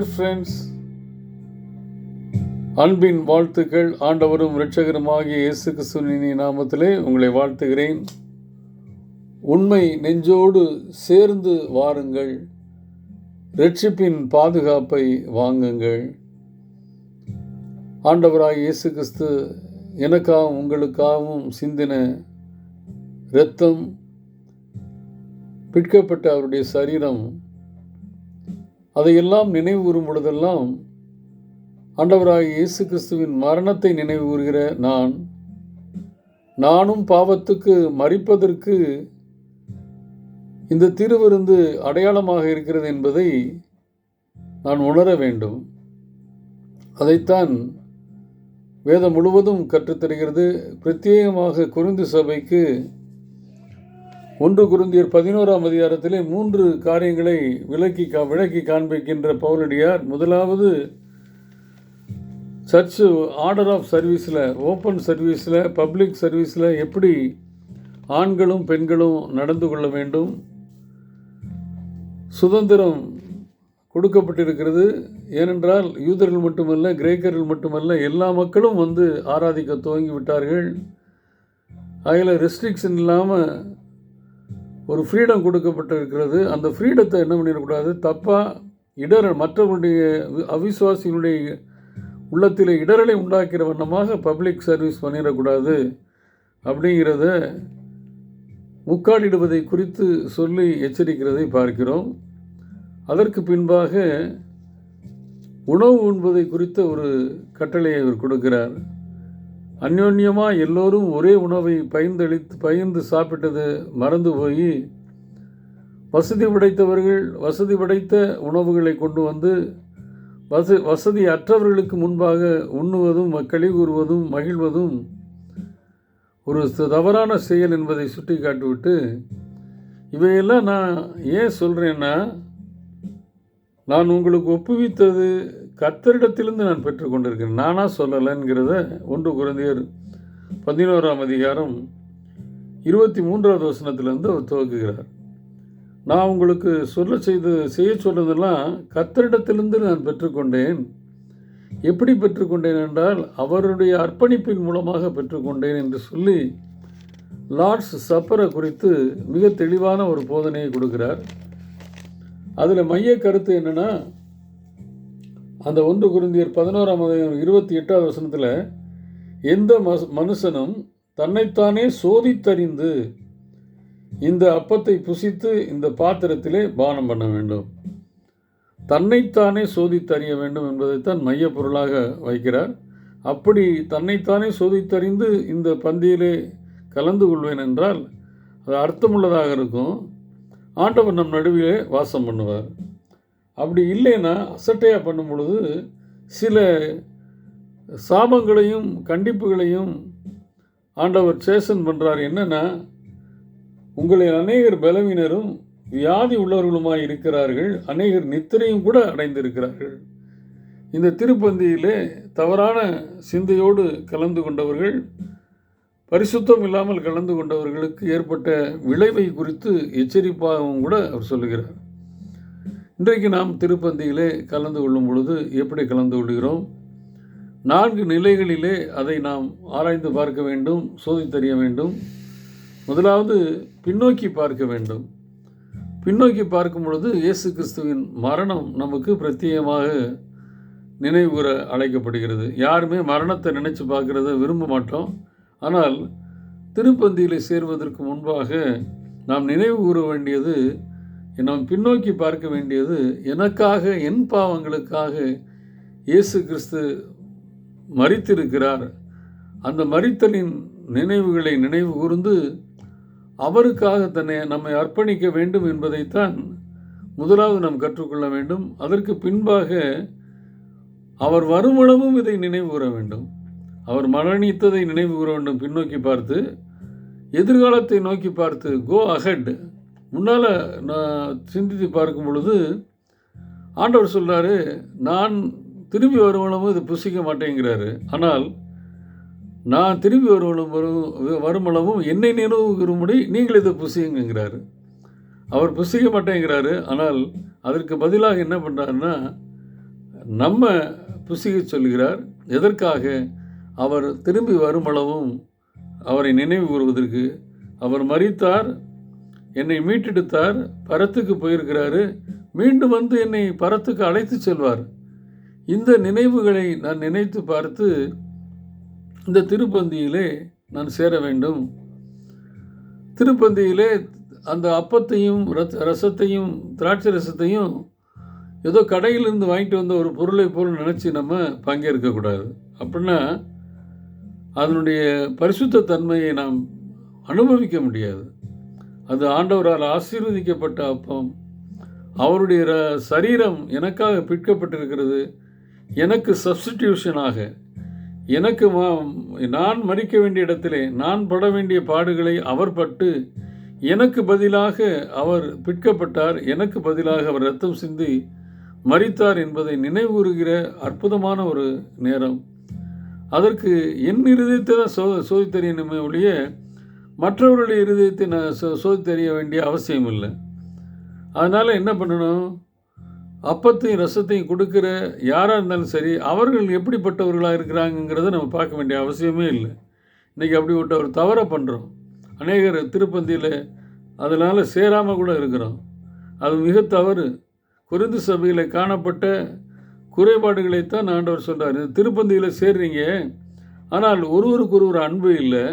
Dear friends அன்பின் வாழ்த்துக்கள். ஆண்டவரும் இரட்சகருமாகிய இயேசு கிறிஸ்துவின் நாமத்திலே உங்களை வாழ்த்துகிறேன். உண்மை நெஞ்சோடு சேர்ந்து வாருங்கள். ரட்சிப்பின் பாதுகாப்பை வாங்குங்கள். ஆண்டவராக இயேசு கிறிஸ்து எனக்காகவும் உங்களுக்காகவும் சிந்தின இரத்தம் பிற்கப்பட்ட அவருடைய சரீரம் அதையெல்லாம் நினைவு கூறும் பொழுதெல்லாம் ஆண்டவராய் இயேசு கிறிஸ்துவின் மரணத்தை நினைவு கூறுகிற நான் நானும் பாவத்துக்கு மறிப்பதற்கு இந்த திருவிருந்து அடையாளமாக இருக்கிறது என்பதை நான் உணர வேண்டும். அதைத்தான் வேதம் முழுவதும் கற்றுத்தருகிறது. பிரத்யேகமாக குருந்து சபைக்கு ஒன்று குருந்தியர் பதினோராம் அதிகாரத்திலே மூன்று காரியங்களை விளக்கி கா விளக்கி காண்பிக்கின்ற பவுலடியார் முதலாவது சர்ச்சு ஆர்டர் ஆஃப் சர்வீஸில் ஓப்பன் சர்வீஸில் பப்ளிக் சர்வீஸில் எப்படி ஆண்களும் பெண்களும் நடந்து கொள்ள வேண்டும் சுதந்திரம் கொடுக்கப்பட்டிருக்கிறது. ஏனென்றால் யூதர்கள் மட்டுமல்ல கிரேக்கர்கள் மட்டுமல்ல எல்லா மக்களும் வந்து ஆராதிக்க துவங்கி விட்டார்கள் அதில் ரெஸ்ட்ரிக்ஷன் இல்லாமல் ஒரு ஃப்ரீடம் கொடுக்கப்பட்டிருக்கிறது. அந்த ஃப்ரீடத்தை என்ன பண்ணிடக்கூடாது? தப்பாக இடர மற்றவர்களுடைய அவிசுவாசிகளுடைய உள்ளத்தில் இடரலை உண்டாக்கிற வண்ணமாக பப்ளிக் சர்வீஸ் பண்ணிடக்கூடாது. அப்படிங்கிறத முக்காலிடுவதை குறித்து சொல்லி எச்சரிக்கிறதை பார்க்கிறோம். அதற்கு பின்பாக உணவு உண்பதை குறித்த ஒரு கட்டளையை அவர் கொடுக்கிறார். அந்யோன்யமாக எல்லோரும் ஒரே உணவை பயந்தளித்து பயந்து சாப்பிட்டது மறந்து போய் வசதி படைத்தவர்கள் வசதி படைத்த உணவுகளை கொண்டு வந்து வச வசதி அற்றவர்களுக்கு முன்பாக உண்ணுவதும் மக்களை கூறுவதும் மகிழ்வதும் ஒரு தவறான செயல் என்பதை சுட்டி காட்டிவிட்டு இவையெல்லாம் நான் ஏன் சொல்கிறேன்னா நான் உங்களுக்கு ஒப்புவித்தது கத்தரிடத்திலிருந்து நான் பெற்றுக்கொண்டிருக்கிறேன். நானாக சொல்லலைங்கிறத ஒன்று குழந்தையர் பதினோராம் அதிகாரம் இருபத்தி மூன்றாவது வசனத்திலேருந்து அவர் துவக்குகிறார். நான் உங்களுக்கு சொல்ல செய்து செய்ய சொன்னதெல்லாம் கத்தரிடத்திலிருந்து நான் பெற்றுக்கொண்டேன். எப்படி பெற்றுக்கொண்டேன் என்றால் அவருடைய அர்ப்பணிப்பின் மூலமாக பெற்றுக்கொண்டேன் என்று சொல்லி லார்ட்ஸ் சப்பரை குறித்து மிக தெளிவான ஒரு போதனையை கொடுக்கிறார். அதில் மைய கருத்து என்னென்னா அந்த ஒன்று குருந்தியர் பதினோராம் அதிகாரம் இருபத்தி எட்டாவது வசனத்தில் எந்த மஸ் மனுஷனும் தன்னைத்தானே சோதித்தறிந்து இந்த அப்பத்தை புசித்து இந்த பாத்திரத்திலே பானம் பண்ண வேண்டும். தன்னைத்தானே சோதித்தறிய வேண்டும் என்பதைத்தான் மையப் பொருளாக வைக்கிறார். அப்படி தன்னைத்தானே சோதித்தறிந்து இந்த பந்தியிலே கலந்து கொள்வேன் என்றால் அது அர்த்தமுள்ளதாக இருக்கும். ஆண்டவர் நம் நடுவிலே வாசம் பண்ணுவார். அப்படி இல்லைன்னா அசட்டையாக பண்ணும் பொழுது சில சாபங்களையும் கண்டிப்புகளையும் ஆண்டவர் சேஷன் பண்ணுறார் என்னென்னா உங்களில் அநேகர் பலவீனரும் வியாதி உள்ளவர்களுமாய் இருக்கிறார்கள். அநேகர் நித்திரையும் கூட அடைந்திருக்கிறார்கள். இந்த திருப்பந்தியிலே தவறான சிந்தையோடு கலந்து கொண்டவர்கள் பரிசுத்தம் இல்லாமல் கலந்து கொண்டவர்களுக்கு ஏற்பட்ட விளைவை குறித்து எச்சரிப்பாகவும் கூட அவர் சொல்லுகிறார். இன்றைக்கு நாம் திருப்பந்தியிலே கலந்து கொள்ளும் பொழுது எப்படி கலந்து கொள்கிறோம்? நான்கு நிலைகளிலே அதை நாம் ஆராய்ந்து பார்க்க வேண்டும் சோதித்தறிய வேண்டும். முதலாவது பின்னோக்கி பார்க்க வேண்டும். பின்னோக்கி பார்க்கும் பொழுது இயேசு கிறிஸ்துவின் மரணம் நமக்கு பிரத்யேகமாக நினைவுகூர அழைக்கப்படுகிறது. யாருமே மரணத்தை நினைச்சு பார்க்குறத விரும்ப மாட்டோம். ஆனால் திருப்பந்தியில் சேர்வதற்கு முன்பாக நாம் நினைவு கூற வேண்டியது நாம் பின்னோக்கி பார்க்க வேண்டியது எனக்காக என் பாவங்களுக்காக இயேசு கிறிஸ்து மறித்திருக்கிறார் அந்த மறித்தலின் நினைவுகளை நினைவு கூர்ந்து அவருக்காக தன்னை நம்மை அர்ப்பணிக்க வேண்டும் என்பதைத்தான் முதலாவது நாம் கற்றுக்கொள்ள வேண்டும். அதற்கு பின்பாக அவர் வருமளவும் இதை நினைவு கூற வேண்டும். அவர் மரணித்ததை நினைவு கூற வேண்டும். பின்னோக்கி பார்த்து எதிர்காலத்தை நோக்கி பார்த்து கோ அஹெட் முன்னால் நான் சிந்தித்து பார்க்கும் பொழுது ஆண்டவர் சொல்கிறாரு நான் திரும்பி வருமளவும் இது புசிக்க மாட்டேங்கிறாரு. ஆனால் நான் திரும்பி வருவனும் வரும் வருமளவும் என்னை நினைவுகிறபடி நீங்கள் இதை புசியுங்கிறாரு அவர் புசிக்க மாட்டேங்கிறாரு. ஆனால் அதற்கு பதிலாக என்ன பண்ணுறாருன்னா நம்ம புசிக்க சொல்கிறார். எதற்காக? அவர் திரும்பி வருமளவும் அவரை நினைவு கூறுவதற்கு அவர் மறித்தார் என்னை மீட்டெடுத்தார் பரத்துக்கு போயிருக்கிறாரு மீண்டும் வந்து என்னை பரத்துக்கு அழைத்து செல்வார். இந்த நினைவுகளை நான் நினைத்து பார்த்து இந்த திருப்பந்தியிலே நான் சேர வேண்டும். திருப்பந்தியிலே அந்த அப்பத்தையும் ரத் ரசத்தையும் திராட்சை ரசத்தையும் ஏதோ கடையிலிருந்து வாங்கிட்டு வந்த ஒரு பொருளை போல் நினச்சி நம்ம பங்கேற்கக்கூடாது அப்படின்னா அதனுடைய பரிசுத்த தன்மையை நாம் அனுபவிக்க முடியாது. அது ஆண்டவரால் ஆசீர்வதிக்கப்பட்ட அப்பம். அவருடைய ர- சரீரம் எனக்காக பிற்கப்பட்டிருக்கிறது எனக்கு சப்ஸ்டிடியூஷனாக எனக்கு ம- நான் மறிக்க வேண்டிய இடத்திலே நான் பட வேண்டிய பாடுகளை அவர் பட்டு எனக்கு பதிலாக அவர் பிற்கப்பட்டார் எனக்கு பதிலாக அவர் ரத்தம் சிந்தி மறித்தார் என்பதை நினைவுறுகிற அற்புதமான ஒரு நேரம். அதற்கு என் இருதயத்தை தான் சோ சோதித்தறியணுமே ஒழிய மற்றவர்களுடைய இருதயத்தை நான் சோ சோதித்தறிய வேண்டிய அவசியம் இல்லை அதனால் என்ன பண்ணணும்? அப்பத்தையும் ரசத்தையும் கொடுக்குற யாராக இருந்தாலும் சரி அவர்கள் எப்படிப்பட்டவர்களாக இருக்கிறாங்கங்கிறத நம்ம பார்க்க வேண்டிய அவசியமே இல்லை. இன்றைக்கி அப்படிப்பட்ட ஒரு தவறை பண்ணுறோம் அநேகர் திருப்பந்தியில் அதனால் சேராமல் கூட இருக்கிறோம். அது மிக தவறு. குருந்து சபையில் காணப்பட்ட குறைபாடுகளைத்தான் ஆண்டவர் சொல்கிறார் திருப்பந்தியில் சேர்றீங்க. ஆனால் ஒருவருக்கு ஒருவர் அன்பு இல்லை.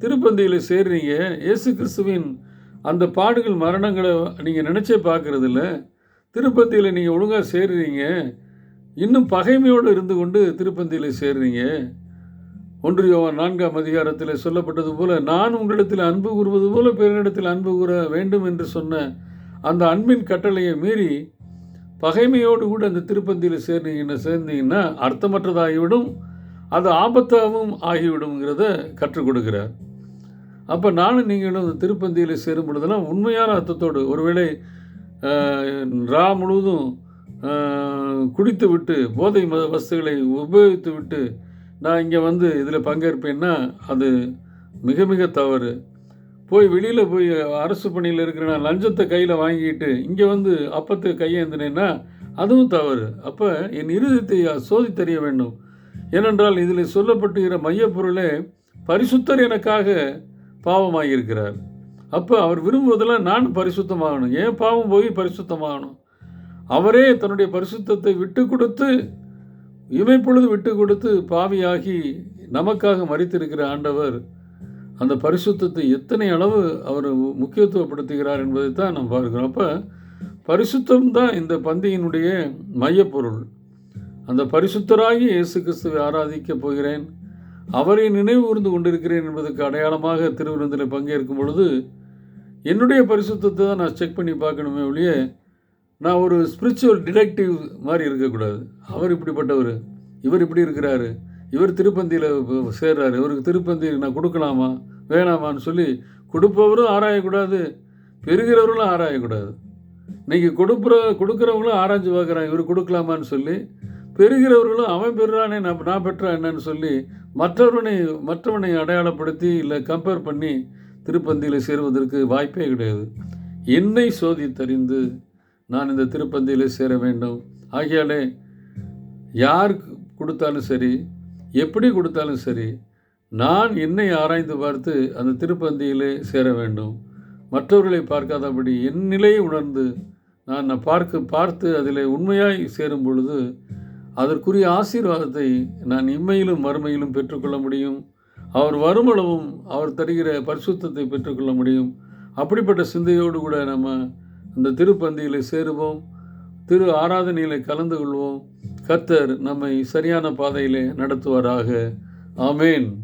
திருப்பந்தியில் சேர்றீங்க. இயேசு கிறிஸ்துவின் அந்த பாடுகள் மரணங்களை நீங்கள் நினச்சே பார்க்குறதில்ல திருப்பந்தியில் நீங்கள் ஒழுங்காக சேர்றீங்க. இன்னும் பகைமையோடு இருந்து கொண்டு திருப்பந்தியில் சேர்றீங்க. ஒன்று யோவான் நான்காம் அதிகாரத்தில் சொல்லப்பட்டது போல நான் உங்களிடத்தில் அன்பு கூறுவது போல பிறரிடத்தில் அன்பு கூற வேண்டும் என்று சொன்ன அந்த அன்பின் கட்டளையை மீறி பகைமையோடு கூட அந்த திருப்பந்தியில் சேர்ந்தீங்கன்னா சேர்ந்தீங்கன்னா அர்த்தமற்றதாகிவிடும். அது ஆபத்தாகவும் ஆகிவிடுங்கிறத கற்றுக் கொடுக்கிறார். அப்போ நானும் நீங்களும் இந்த திருப்பந்தியில் சேரும் பொழுதுலாம் உண்மையான அர்த்தத்தோடு ஒருவேளை ரா முழுவதும் குடித்து விட்டு போதை மத வஸ்துகளை உபயோகித்து விட்டு நான் இங்கே வந்து இதில் பங்கேற்பேன்னா அது மிக மிக தவறு. போய் வெளியில் போய் அரசு பணியில் இருக்கிற நான் லஞ்சத்தை கையில் வாங்கிட்டு இங்கே வந்து அப்பத்தை கையேந்தினேன்னா அதுவும் தவறு. அப்போ என் இருதயத்தை சோதித்தறிய வேண்டும். ஏனென்றால் இதில் சொல்லப்பட்டுகிற மையப்பொருளே பரிசுத்தர் எனக்காக பாவமாகியிருக்கிறார் அப்போ அவர் விரும்புவதெல்லாம் நான் பரிசுத்தமாகணும். ஏன் பாவம் போய் பரிசுத்தமாகணும்? அவரே தன்னுடைய பரிசுத்தத்தை விட்டு கொடுத்து இமைப்பொழுது விட்டு கொடுத்து பாவியாகி நமக்காக மறித்திருக்கிற ஆண்டவர் அந்த பரிசுத்தத்தை எத்தனை அளவு அவர் முக்கியத்துவப்படுத்துகிறார் என்பதை தான் நாம் பார்க்கிறோம். அப்போ பரிசுத்தம் தான் இந்த பந்தியினுடைய மையப்பொருள். அந்த பரிசுத்தராகி இயேசு கிறிஸ்துவை ஆராதிக்கப் போகிறேன். அவரை நினைவு கூர்ந்து கொண்டிருக்கிறேன் என்பதற்கு அடையாளமாக திருவிருந்தில் பங்கேற்கும் பொழுது என்னுடைய பரிசுத்தத்தை தான் நான் செக் பண்ணி பார்க்கணுமே ஒழிய நான் ஒரு ஸ்பிரிச்சுவல் டிடெக்டிவ் மாதிரி இருக்கக்கூடாது. அவர் இப்படிப்பட்டவர் இவர் இப்படி இருக்கிறாரு இவர் திருப்பந்தியில் சேர்றாரு இவருக்கு திருப்பந்தி நான் கொடுக்கலாமா வேணாமான்னு சொல்லி கொடுப்பவரும் ஆராயக்கூடாது பெறுகிறவர்களும் ஆராயக்கூடாது. இன்றைக்கி கொடுக்குற கொடுக்குறவங்களும் ஆராய்ஞ்சு பார்க்குறாங்க இவர் கொடுக்கலாமான்னு சொல்லி பெறுகிறவர்களும் அவன் பெறுறானே நான் நான் பெற்றா என்னன்னு சொல்லி மற்றவனை மற்றவனை அடையாளப்படுத்தி இல்லை கம்பேர் பண்ணி திருப்பந்தியில் சேருவதற்கு வாய்ப்பே கிடையாது. என்னை சோதித்தறிந்து நான் இந்த திருப்பந்தியில் சேர வேண்டும். ஆகையாலே யார் கொடுத்தாலும் சரி எப்படி கொடுத்தாலும் சரி நான் என்னை ஆராய்ந்து பார்த்து அந்த திருப்பந்தியிலே சேர வேண்டும். மற்றவர்களை பார்க்காதபடி என் நிலையை உணர்ந்து நான் நான் பார்க்க பார்த்து அதில் உண்மையாய் சேரும் பொழுது அதற்குரிய ஆசீர்வாதத்தை நான் இம்மையிலும் மறுமையிலும் பெற்றுக்கொள்ள முடியும். அவர் வருமளவும் அவர் தருகிற பரிசுத்தத்தை பெற்றுக்கொள்ள முடியும். அப்படிப்பட்ட சிந்தையோடு கூட நம்ம இந்த திருப்பந்தியில் சேருவோம். திரு ஆராதனையில் கலந்து கொள்வோம். கத்தர் நம்மை சரியான பாதையிலே நடத்துவாராக. ஆமேன்.